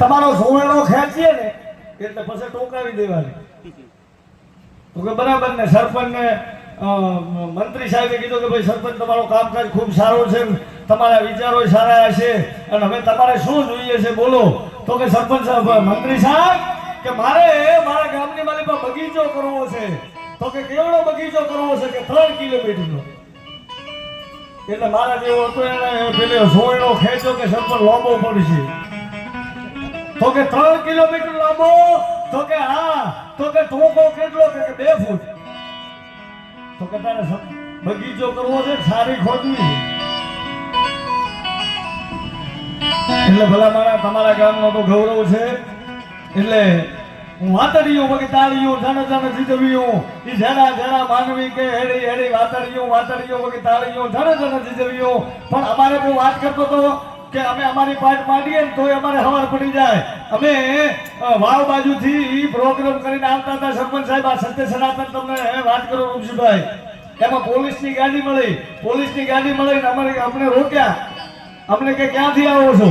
તમારો સોવેલો ખેંચીએ ને, એટલે પછી ટોકાવી દેવાની. તો કે બરાબર ને સરપંચ ને મંત્રી સાહેબે કીધું કે ભાઈ, સરપંચ, તમારો કામકાજ ખૂબ સારો છે તમારા વિચારો સારા હશે અને હવે તમારે શું જોઈએ છે બોલો. તો કે સરપંચ સાહેબ મંત્રી સાહેબ, કે મારે મારા ગામની માલિકમાં બગીચો કરવો છે. તો કે કેવડો બગીચો કરવો છે કે ત્રણ કિલોમીટરનો? એટલે મારા જેવો હતો એને પેલો સોયડો ખેંચ્યો કે સરપંચ લાંબો પડશે. તો કે ત્રણ કિલોમીટર લાંબો તો કે હા તો કે ટોકો કેટલો કે બે ફૂટ. તો કે તારે બગીચો કરવો છે, સારી ખોદવી. એટલે ભલા મારા તમારા ગામનો તો ગૌરવ છે. એટલે હું વાતડીયું વગી તાળીયું જાણે જાણે જીજવ્યું ઈ જેના જેના માનવી કે હેડી હેડી વાતડીયું વાતડીયું વગી તાળીયું જાણે જાણે જીજવ્યું પણ અમારે હું વાત કરતો તો કે અમે અમારી પાઠ માંડીએ ને તોય અમારે હવાર પડી જાય. અમે વાવ બાજુથી પ્રોગ્રામ કરીને આવતા હતા. સરપંચ સાહેબ, આ સત્ય સનાતન તમને વાત કરો રૂપસીભાઈ એમાં પોલીસની ગાડી મળી. પોલીસની ગાડી મળી ને અમારે અમને રોક્યા. અમને કે ક્યાંથી આવો છો?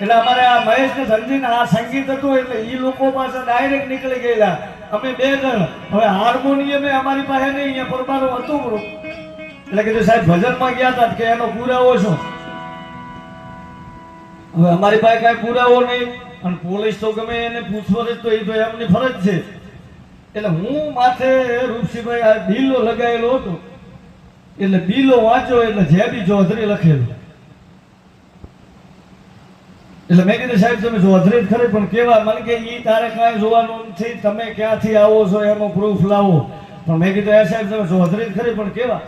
એટલે અમારે આ મહેશ ને સંજીન આ સંગીત હતું એટલે એ લોકો પાસે ડાયરેક્ટ નીકળી ગયેલા. અમે બે જણ. હવે હાર્મોનિયમે અમારી પાસે નહીં, અહીંયા પરબારું હતું એટલે કીધું સાહેબ, ભજનમાં ગયા હતા કે એનો પુરાવો શું? હવે અમારી પાસે કાંઈ પુરાવો નહીં. અને પોલીસ તો ગમે એને પૂછપરછ તો એ તો એમની ફરજ છે. એટલે હું માથે રૂપસીભાઈ આ બિલો લગાવેલો હતો. એટલે બિલો વાંચ્યો એટલે જે બી ચૌધરી લખેલું. એટલે મેં કીધું, સાહેબ, તમે ચૌધરી જ ખરી, પણ કેવા? મને કે ઈ તારે કાંઈ જોવાનું નથી. તમે ક્યાંથી આવો છો? એનો પ્રૂફ લાવો. પણ મેં કીધું, એ સાહેબ, તમે ચૌધરી જ ખરી, પણ કેવા?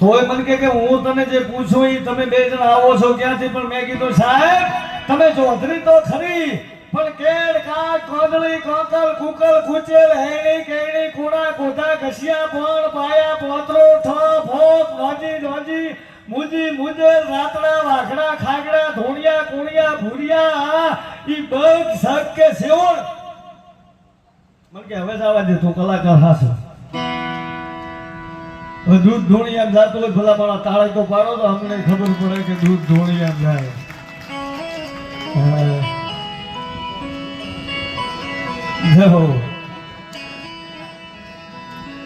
તોય મને કે કે હું તને જે પૂછું એ તમે બે જણ આવો છો ક્યાંથી? પણ મેં કીધું, સાહેબ, તમે ચોધરી તો ખરી, પણ કેડ કાટ કોદળી કોકલ કુકલ કુચેલ હેણી, કેણી, કુણા કોઠા ઘસિયા પણ પાયા, પોતરો ઠ ભોગ લોજી લોજી મુજી મુજેલ રાતડા, વાઘડા, ખાગડા, ધોણિયા, કુણિયા, ભૂરિયા, ઈ બગ, સગ કે સેવણ. મને કે હવે જવા દે, તું કલાકાર હાસો દૂધ ધોણી આમ જાતું હોય ભલા મારા તાળે તો પાડો તો અમને ખબર પડે કે દૂધ ધોણી આમ જાય.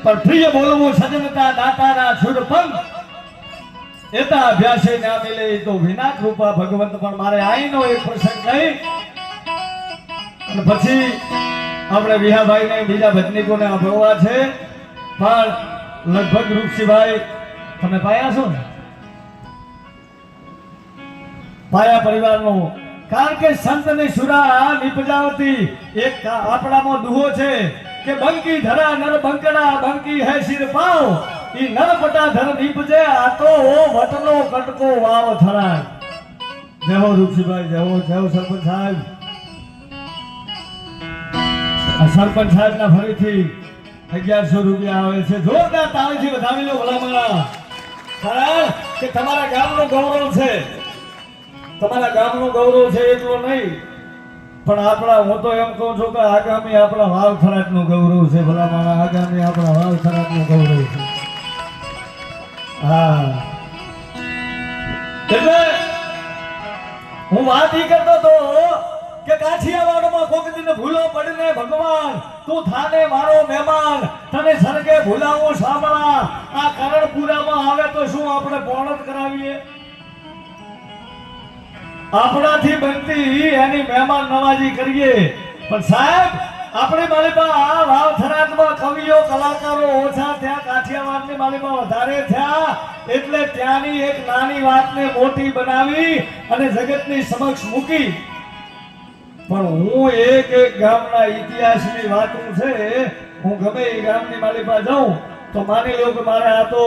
પણ પ્રિય બોલવું સજનતા દાતાના છુડપંખ. એતા અભ્યાસે ના મિલે તો વિના કૃપા ભગવંત, પણ મારે આઈનો એક પ્રસંગ નહીં. અને પછી આપણે વિહાભાઈને બીજા ભજનીકોને અભળવા છે. પણ લગભગ રૂપસિંહભાઈ તમે પાયા છો ને? પાયા પરિવારનો. કારણ કે સંતની સુરા નિપજાવતી એક આપણામાં દુહો છે કે બંકી ધરા નર બંકડા, બંકી હે શિર પાવ. ઈ નર પટા ધર નીપજે, આ તો વટનો કટકો વાવ થરાય જય હો રૂપસીભાઈ જય હો, જય સરપંચ સાહેબ. સરપંચ સાહેબ ના ફરીથી અગિયારસો રૂપિયા આવે છે. જોરદાર તાળીથી વધાવી લો ભલામણા. કારણ કે તમારા ગામનું ગૌરવ છે. તમારા ગામનું ગૌરવ છે એટલું નહીં. પણ આપણા, હું તો એમ કહું છું કે આગામી આપણા વાવ થરાટનું ગૌરવ છે ભલામણા. આગામી આપણા વાવ થરાટનું ગૌરવ છે. હા. એટલે હું વાત ઈ કરતો તો કે કાઠિયાવાડમાં કોક દિન ભૂલો પડીને ભગવાન, તું થાને મારો મહેમાન, તને સરગે ભૂલાવો સાંભળા આ કરણપુરામાં આવે તો શું આપણે પોણત કરાવીએ? આપણાથી બનતી એની મહેમાન નવાજી કરીએ. પણ સાહેબ, આપણે માલિકા આ વાવ થરાદમાં કવિઓ, કલાકારો ઓછા થયા કાઠિયાવાડની માલિકા વધારે થયા, એટલે ત્યાંની એક નાની વાતને મોટી બનાવી અને જગતની સમક્ષ મૂકી પણ હું એક એક ગામના ઇતિહાસની વાતું છે, હું ગમે એ ગામની માલિકા જાઉં, તો માની લો કે મારે આ તો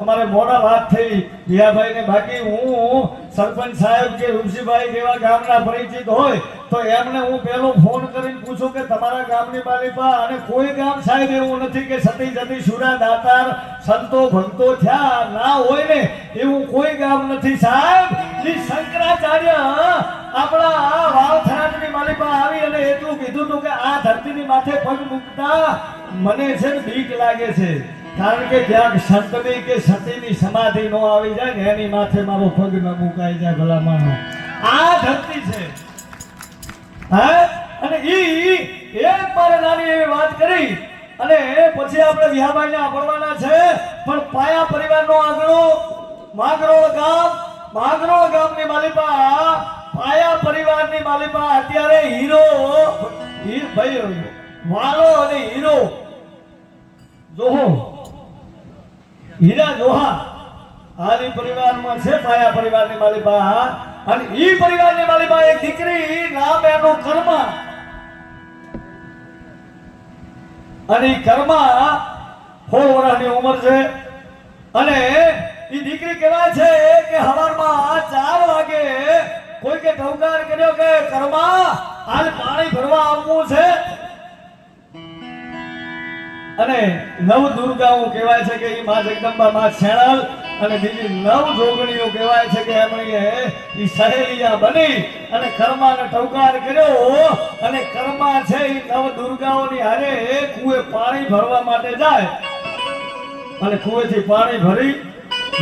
અમારે મોડા વાત થઈ હિયાભાઈ ને બાકી હું સરપંચ સાહેબ કે ઋષિભાઈ જેવા ગામના પરિચિત હોય, તો એમને હું પહેલો ફોન કરીને પૂછું કે તમારા ગામની માલિકા અને કોઈ ગામ સાહેબ એવું નથી કે સતી, જતી, સુરા, દાતાર, સંતો, ભક્તો થયા, ના હોય ને, એવું કોઈ ગામ નથી સાહેબ. ઈ શંકરાચાર્ય આપણા વાવની માલિકા આવી અને એટલું કીધું તું કે આ ધરતીની માથે પગ મૂકતા મને છે ને બીક લાગે છે. કારણ કે જ્યાં સંતની કે સતીની સમાધિ નો આવી જાય ને એની માથે મારો પગ ન મુકાઈ જાય ભલા આ ધરતી છે. હે? અને ઈ એક મારે નાની એવી વાત કરી અને પછી આપણે વિહાબાઈને આપડવાના છે. પણ પાયા પરિવારનો આંગણો, માગરોળ ગામ, માંગરોળ ગામની માલિપા પાયા પરિવારની માલિપા અત્યારે હીરો ભાઈ વાલો અને હીરો. જોહો હીરા જોહા. આની પરિવારમાં છે પાયા પરિવારની માલિકા અને ઈ પરિવારની માલિકા એક દીકરી નામ એનું કર્મા. અને કર્મા સોળ વર્ષની ઉંમર છે. અને ઈ દીકરી કેવા છે કે હવારમાં ચાર વાગે કોઈ કે ઠોકાર કર્યો કે કર્મા હાલ પાણી ભરવા આવવું છે. અને નવ દુર્ગાઓ કહેવાય છે કે એ મા જગદંબા, મા છેણલ અને બીજી નવ જોગણીઓ કહેવાય છે કે એમણે એ સહેલિયા બની અને કર્માને ઠોકાર કર્યો અને કર્મા છે ઈ નવ દુર્ગાઓની હારે કુએ પાણી ભરવા માટે જાય. અને કુવેથી પાણી ભરી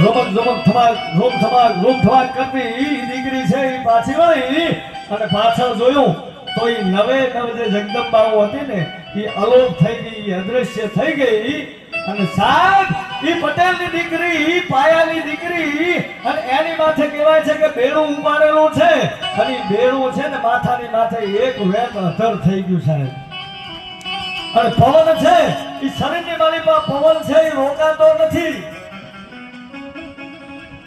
રોમક રોમક ધમાક રોમ ધમાક રોમ ધમાક કરતી ઈ દીકરી છે ઈ પાછી વળી. અને પાછળ જોયું તો ઈ નવે નવ જે જગદંબાઓ હતી ને, ઈ અલોપ થઈ ગઈ, ઈ અદ્રશ્ય થઈ ગઈ. અને સાહેબ, ઈ પટેલની દીકરી, ઈ પાયાની દીકરી. અને એની માથે કહેવાય છે કે બેડું ઉપાડેલું છે. અને ઈ બેડું છે ને માથાની માથે એક વેત અધર થઈ ગયું સાહેબ અને પવન છે એ શરીરની માલિકા પવન છે એ રોકાતો નથી.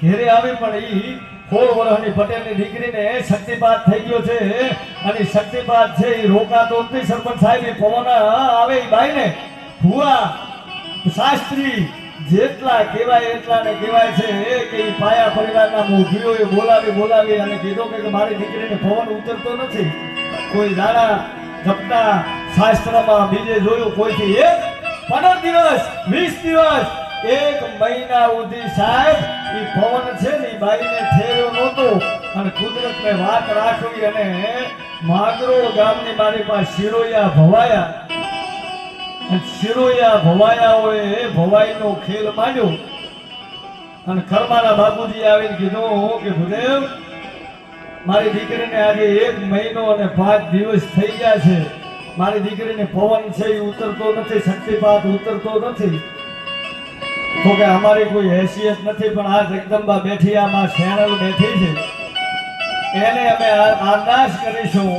ઘેરે આવી પણ એ સોળ વર્ષની પટેલની દીકરીને શક્તિપાત થઈ ગયો છે. અને શક્તિપાત છે એ રોકાતો નથી સરપંચ સાહેબ એ પવન આવે એ ભાઈને ભુવા, શાસ્ત્રી, જેટલા કહેવાય એટલા ને કહેવાય છે કે એ પાયા પરિવારના મોભીઓએ બોલાવી બોલાવી અને કીધો કે મારી દીકરીને પવન ઉતરતો નથી. કોઈ દાડા જપતા શાસ્ત્રમાં બીજે જોયું, કોઈથી? એક પંદર દિવસ, વીસ દિવસ એક મહિના સુધી સાહેબ, ઈ પવન છે ને બાઈને ઠેર્યો નહોતો. અને કુદરતને વાત રાખવી અને માગરોળ ગામની મારી પાસે શિરોયા ભવાયા. શિરોયા ભવાયાઓએ ભવાઈનો ખેલ માંડ્યો. અને ખરમાના બાપુજી આવીને કીધું કે ભૂદેવ મારી દીકરીને આજે એક મહિનો અને પાંચ દિવસ થઈ ગયા છે. મારી દીકરીને પવન છે એ ઉતરતો નથી, શક્તિપાત ઉતરતો નથી. તો કે અમારી કોઈ હેસિયત નથી, પણ આ જગદંબા બેઠી, આમાં શેણલ બેઠી છે. એને અમે આનાશ કરીશું.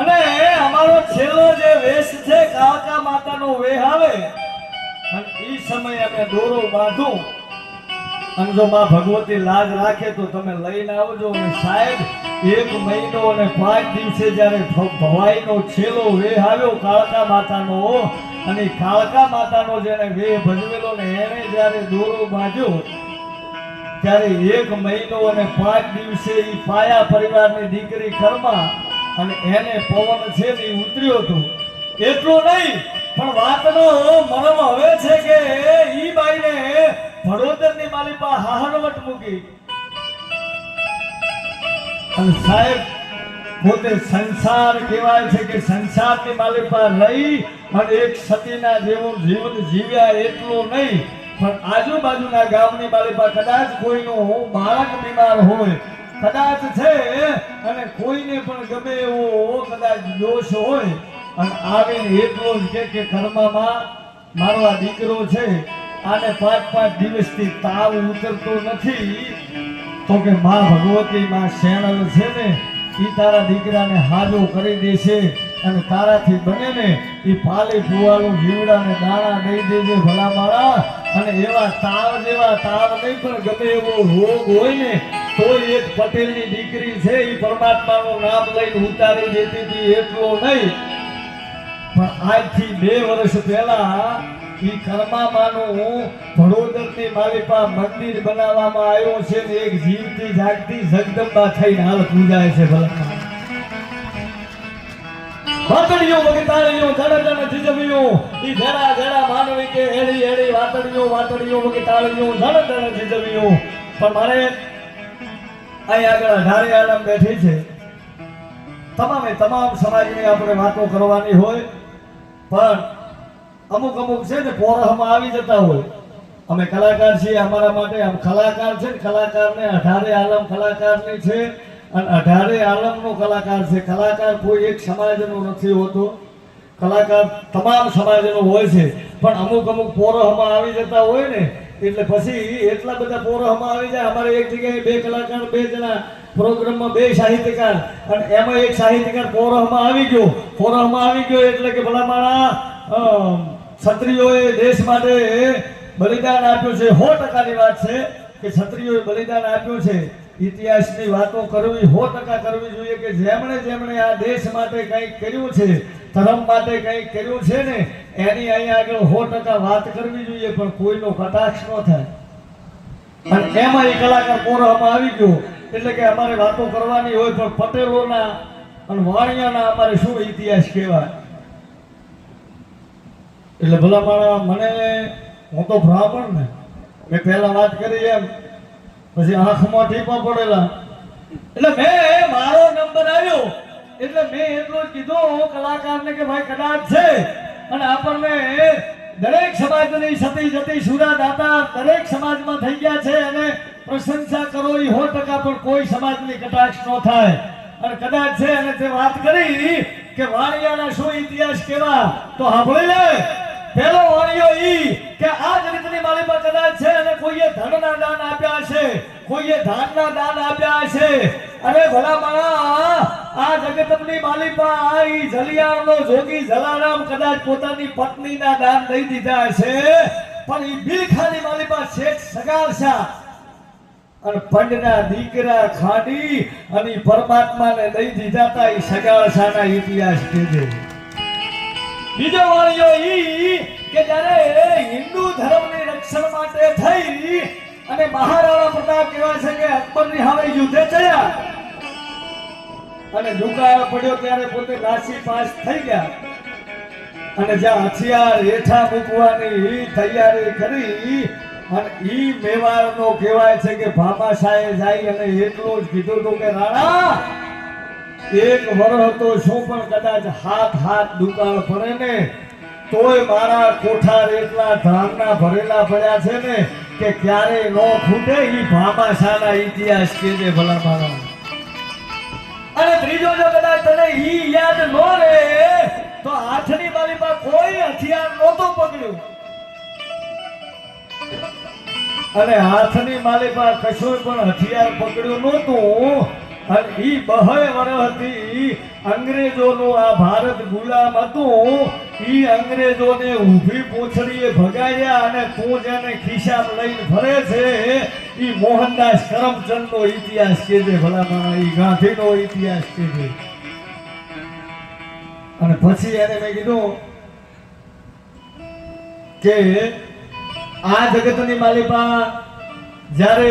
અને અમારો છેલ્લો જે વેશ છે, કાળકા માતાનો વેહ આવે, અને એ સમયે અમે દોરો બાંધું. અને જો માં ભગવતી લાજ રાખે તો તમે લઈને આવજો. અને સાહેબ, એક મહિનો અને પાંચ દિવસે જ્યારે ભવાઈનો છેલ્લો વેહ આવ્યો કાળકા માતાનો અને કાળકા માતાનો જેને વે ભજવેલો ને એને જ્યારે દોરો બાંધ્યો, ત્યારે એક મહિનો અને પાંચ દિવસે એ પાયા પરિવારની દીકરી કર્મા અને એને પવન છે ને ઉતર્યો હતો. એટલું નહીં, પણ વાતનો મરમ હવે છે કે ઈ બાઈને વડોદરની માલિકા હાહનવટ મૂકી. અને સાહેબ પોતે સંસાર કહેવાય છે કે સંસારની માલિકા રહી અને એક સતીના જેવું જીવન જીવ્યા એટલું નહીં. પણ આજુબાજુના ગામની માલિકા કદાચ કોઈનું બાળક બીમાર હોય, કદાચ છે અને કોઈને પણ ગમે એવો કદાચ દોષ હોય અને આવીને એટલો જ કે કે કર્મમાં મારો આ દીકરો છે, આને પાંચ પાંચ દિવસથી તાવ ઉતરતો નથી. તો કે માં ભગવતી માં શેણલ છે ને ઈ તારા દીકરાને હાજો કરી દેશે અને તારાથી બને ને એ પાલી પુવાળું જીવડાને દાણા દઈ દેજે ભલા મારા. અને એવા તાવ જેવા તાવ નહીં પણ ગમે એવો રોગ હોય ને તો એક પટેલની દીકરી છે એ પરમાત્માનું નામ લઈને ઉતારી દેતી હતી, એટલો નહીં. પણ આજથી બે વર્ષ પહેલા ઈ કર્મામાનું ભડોદરની માલિપા મંદિર બનાવવામાં આવ્યો છે ને એક જીવતી જાગતી જગદંબા થઈને હાલ પૂજાય છે ભલા વાતડીઓ, વગતાળીઓ જણ જીજવીઓ, ઈ જરા જરા માનવી કે એડી એડી વાતડીઓ વાતડીઓ, વગતાળીઓ જણ જણ જીજવીઓ. પણ મારે અહીં આગળ ધારે આલમ બેઠી છે. તમામે તમામ સમાજની આપણે વાતો કરવાની હોય. પણ અમુક અમુક છે ને પોરહમાં આવી જતા હોય. અમે કલાકાર છીએ, અમારા માટે આમ કલાકાર છે ને કલાકારને અઢારે આલમ કલાકારની છે અને અઢારે આલમનો કલાકાર છે. કલાકાર કોઈ એક સમાજનો નથી હોતો. કલાકાર તમામ સમાજનો હોય છે. પણ અમુક અમુક પોરહમાં આવી જતા હોય ને, એટલે પછી એટલા બધા પોરહમાં આવી જાય, અમારે એક જગ્યાએ બે કલાકાર, બે જણા પ્રોગ્રામમાં બે સાહિત્યકાર અને એમાં એક સાહિત્યકાર પોરહમાં આવી ગયો. પોરહમાં આવી ગયો એટલે કે ભલા મારા ક્ષત્રિયોએ દેશ માટે બલિદાન આપ્યું છે. સો ટકાની વાત છે કે ક્ષત્રિયોએ બલિદાન આપ્યું છે. ઇતિહાસની વાતો કરવી, સો ટકા કરવી જોઈએ કે જેમણે જેમણે આ દેશ માટે કંઈક કર્યું છે, ધર્મ માટે કંઈક કર્યું છે ને, એની અહીંયા આગળ સો ટકા વાત કરવી જોઈએ, પણ કોઈનો કટાક્ષ ન થાય. અને એમાં એ કલાકાર કોરહમાં આવી ગયો. એટલે કે અમારે વાતો કરવાની હોય પણ પટેલોના અને વાણિયાના અમારે શું ઇતિહાસ કહેવાય? એટલે ભલા મારા મને, હું તો બ્રાહ્મણ ને. મેં પહેલા વાત કરી એમ. પછી આંખમાં ટીપા પડેલા. એટલે મેં મારો નંબર આવ્યો એટલે મેં એટલું જ કીધું કલાકારને કે ભાઈ કદાચ છે. અને આપણને દરેક સમાજની સતી જતી સુરા દાતા દરેક સમાજમાં થઈ ગયા છે અને પ્રશંસા કરો એ સો ટકા પણ કોઈ સમાજની કટાક્ષ ન થાય. અને કદાચ છે અને તે વાત કરી કે વાણિયાના શું ઇતિહાસ કેવા, તો સાંભળી લે. પેલો વાણિયો ઈ કે આ જગતની માલિકા કદાચ છે અને કોઈએ ધનના દાન આપ્યા છે, કોઈએ ધાનના દાન આપ્યા છે. અરે ભલા માણા આ જગતની માલિકા ઈ જલિયાણનો જોગી જલારામ કદાચ પોતાની પત્નીના દાન દઈ દીધા છે, પણ ઈ બિલખાની માલિકા શેઠ સગાવશા અને પંડના દીકરા ખાડી અને પરમાત્માને દઈ દીધા તા ઈ સગાવશાના ઇતિહાસ કીધે. બીજો વાણિયો ઈ કે જ્યારે હિન્દુ ધર્મની રક્ષણ માટે થઈ અને મહારાણા પ્રતાપ કહેવાય છે કે અકબરની હવે યુદ્ધે ચડ્યા અને દુકાળ પડ્યો ત્યારે પોતે નાસી પાસ થઈ ગયા અને જ્યાં હથિયાર હેઠા મૂકવાની તૈયારી કરી અને ઈ મેવાડનો કહેવાય છે કે ભામાશાહે જાય અને એટલું જ કીધું હતું કે, રાણા એક વર તો શું પણ કદાચ હાથ હાથ દુકાળ પડે ને, તોય મારા કોઠાર એટલા ધામના ભરેલા પડ્યા છે ને, કે ક્યારે ન ખૂટે ઈ ભામાશાહના ઇતિહાસ કે છે ભલા મારા અને ત્રીજો જો કદાચ તને ઈ યાદ ન રહે, તો હાથની બારીમાં કોઈ હથિયાર નહોતું પકડ્યું. અને હાથની માલિકા કશું પણ હથિયાર પકડ્યું નહોતું અને ઈ બહે વર્ષથી અંગ્રેજોનું આ ભારત ગુલામ હતું. ઈ અંગ્રેજોને ઊભી પૂંછડીએ ભગાડ્યા અને તું જેને ખિસ્સામાં લઈને ફરે છે. ઈ મોહનદાસ કરમચંદનો ઇતિહાસ કે છે, ભલામણ માણા ઈ ગાંધીનો ઇતિહાસ કે છે. અને પછી એને મેં કીધું કે આ જગતની માલિકા જ્યારે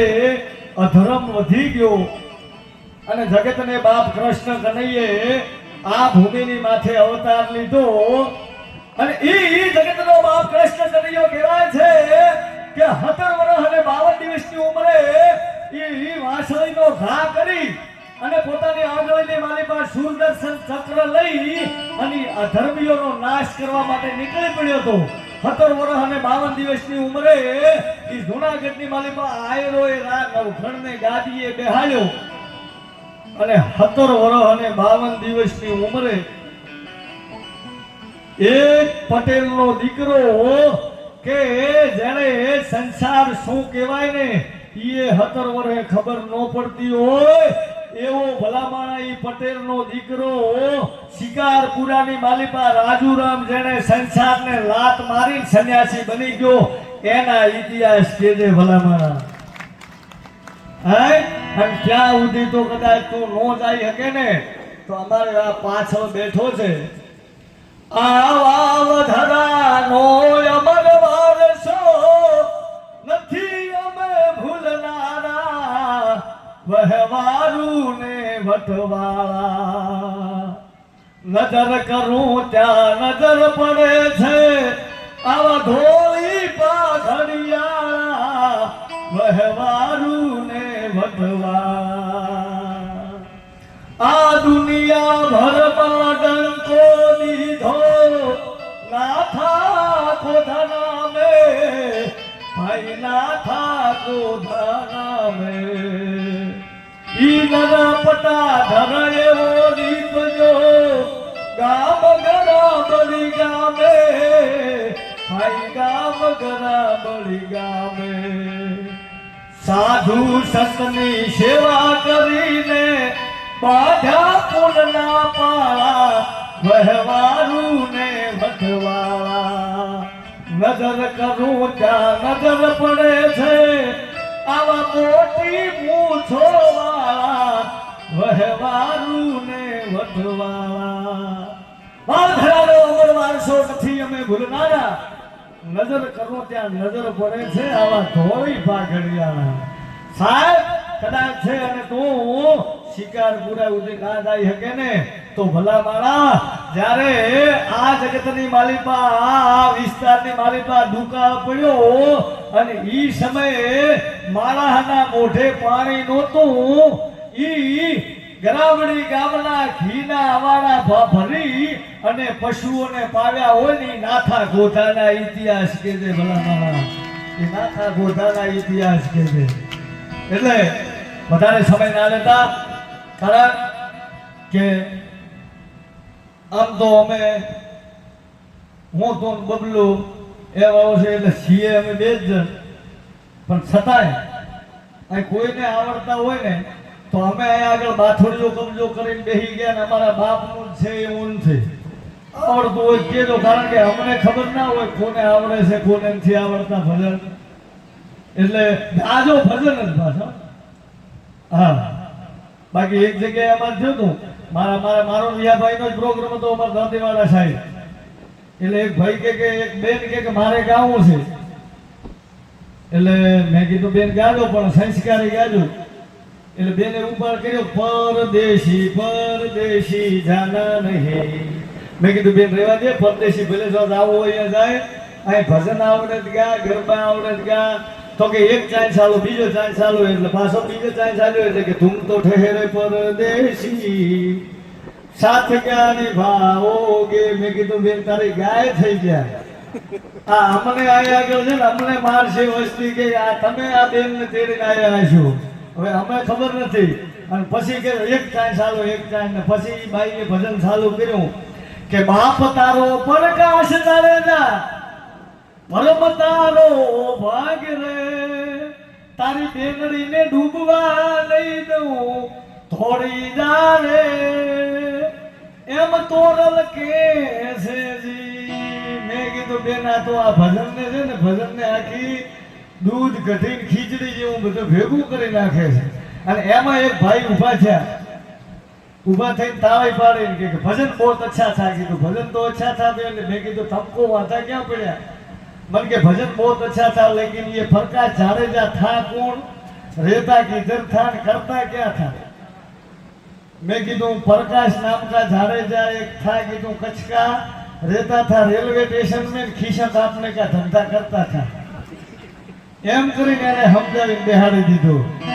અધર્મ વધી ગયો અને જગતને બાપ કૃષ્ણ કનૈયે આ ભૂમિની માથે અવતાર લીધો. અને ઈ જગતનો બાપ કૃષ્ણ કનૈયો કહેવાય છે કે હતર વર્ષ અને બાવન દિવસની ઉંમરે ઈ વાસળીનો ઘા કરી અને પોતાની આંગળીની માલિકા સુરદર્શન ચક્ર લઈ અને અધર્મીઓનો નાશ કરવા માટે નીકળી પડ્યો હતો. સત્તર વર્ષ અને બાવન દિવસની ઉંમરે ઈ જૂનાગઢની માલિકા એ રા નવખણને ગાદીએ બેહાડ્યો. અને સત્તર વર્ષ અને બાવન દિવસની ઉંમરે એક પટેલનો દીકરો કે જેને સંસાર શું કહેવાય ને એ સત્તર વર્ષે ખબર ન પડતી હોય. એવો ભલામાણા પટેલ પટેલનો દીકરો શિકારપુરાની માલિકા રાજુરામ જેને સંસારને લાત મારી સંન્યાસી બની ગયો. એના ઇતિહાસ કે જે ભલામાણા. હે? અને ક્યાં સુધી તો કદાચ તું નો જાય શકે ને, તો અમારે આ પાછળ બેઠો છે. આવા વધારાનો અમર વારસો નથી અમે ભૂલનારા નજર કરું ત્યાં નજર પડે છે, આવા ધોળી પાઘડિયા વહેવારું વટવાળા આ દુનિયા ભરમાં ડંકો દીધો નાથા કોધના નામે ભાઈ નાથા કોધના નામે ઈ નરપટા ધર એવો દીપજો, ગામ ગરા બળી ગામે. ભાઈ ગામ ગરા બળી ગામે. સાધુ સંતની સેવા કરીને બાધા પુલના પાળા વહેવારું ને વધવાળા નજર કરું ત્યાં નજર પડે છે, આવા મોટી મૂછો વાળા વહેવારું ને વધવાળા વાંધરાનો અમર વારસો નથી, અમે ભૂલનારા નજર કરો, ત્યાં નજર પડે છે, આવા ધોળી પાઘડિયા સાહેબ, કદાચ છે અને તું શિકાર પૂરા ઉદય ના જાય શકે ને? તો ભલા માણા જ્યારે આ જગતની માલિકા આ વિસ્તારની માલિકા દુકા પડ્યો અને ઈ સમયે માળાના મોઢે પાણી નહોતું, ઈ ગરાવડી ગામના ઘીના આવાળા ભરી અને પશુઓને પાવ્યા હોય ને નાથા ગોધાના ઇતિહાસ કે છે ભલા મારા એ નાથા ગોધાના ઇતિહાસ કે છે એટલે વધારે સમય ના લેતા, કારણ કે આમ તો અમે હું તો બબલું એવા છે એટલે છીએ અમે બે જ જણ. પણ છતાંય, અહીં કોઈને આવડતા હોય ને તો અમે અહીંયા આગળ બાથોડીઓ કબજો કરીને બેસી ગયા ને અમારા બાપનું છે એવું છે. આવડતું હોય તો કહેજો, કારણ કે અમને ખબર ના હોય કોને આવડે છે, કોને નથી આવડતા ભજન. એટલે આજો ભજન જ પાછો હા. બાકી એક જગ્યાએ અમારે થયું હતું. મારા મારા, મારો રિયાભાઈનો જ પ્રોગ્રામ હતો અમારા દાંતીવાડા સાહેબ. એટલે એક ભાઈ કે કે, એક બેન કે કે, મારે ગાવું છે. એટલે મેં કીધું, બેન ગાજો, પણ સંસ્કારી ગાજો. એટલે બેને ઉપાડ કર્યો, પરદેશી પરદેશી જાના નહીં. મેં કીધું, બેન રેવા દે, પરદેશી ભલે જો આવો અહીંયા જાય, અહીં ભજન આવડત ગયા ગરબા આવડત ગયા તો કે એક ચાંદ ચાલો, બીજો ચાંદ ચાલુ, એટલે પાછો બીજો ચાંદ ચાલ્યો, એટલે કે ધૂમ તો ઠહેરે પરદેશી. સાથ ગયા કે મેં કીધું, બેન, તારી ગાય થઈ ગયા આ અમને આયા આગળ છે ને, અમને મારશે વસ્તી કે આ તમે આ બેન ને તેડીને આવ્યા છો હવે અમે ખબર નથી. અને પછી કે એક ટાઈમ ચાલુ, એક ટાઈમ ને પછી બાઈએ ભજન ચાલુ કર્યું કે બાપ તારો પ્રકાશ ના. પરમ તારો ભાગ રે. તારી બેનડીને ડૂબવા લઈ દઉં, થોડી જારે એમ તોરલ કે છે જી મેં કીધું બેના તો આ ભજન ને છે ને ભજન ને આખી દૂધ, ગઢીને ખીચડી જેવું બધું ભેગું કરી નાખે છે. અને એમાં એક ભાઈ ઊભા છે ઊભા થઈને તાવાઈ પાડે કે, ભજન બહુ અચ્છા થાય. કીધું, ભજન તો અચ્છા થા બે મેં કીધું તમકો વાતા ક્યાં પડ્યા? મન કે, ભજન બહુ અચ્છા થાય, લેકિન એ ફરકા જાડેજા થા કોણ? રહેતા કિધર થા કરતા ક્યાં થા? મેં કીધું પ્રકાશ નામ કા જાડેજા એક થા. કીધું, કચકા, રહેતા થા રેલવે સ્ટેશન મેં ખીસા આપને કા ધંધા કરતા થા? એમ કરીને એને સમજાવીને બેહાડી દીધું.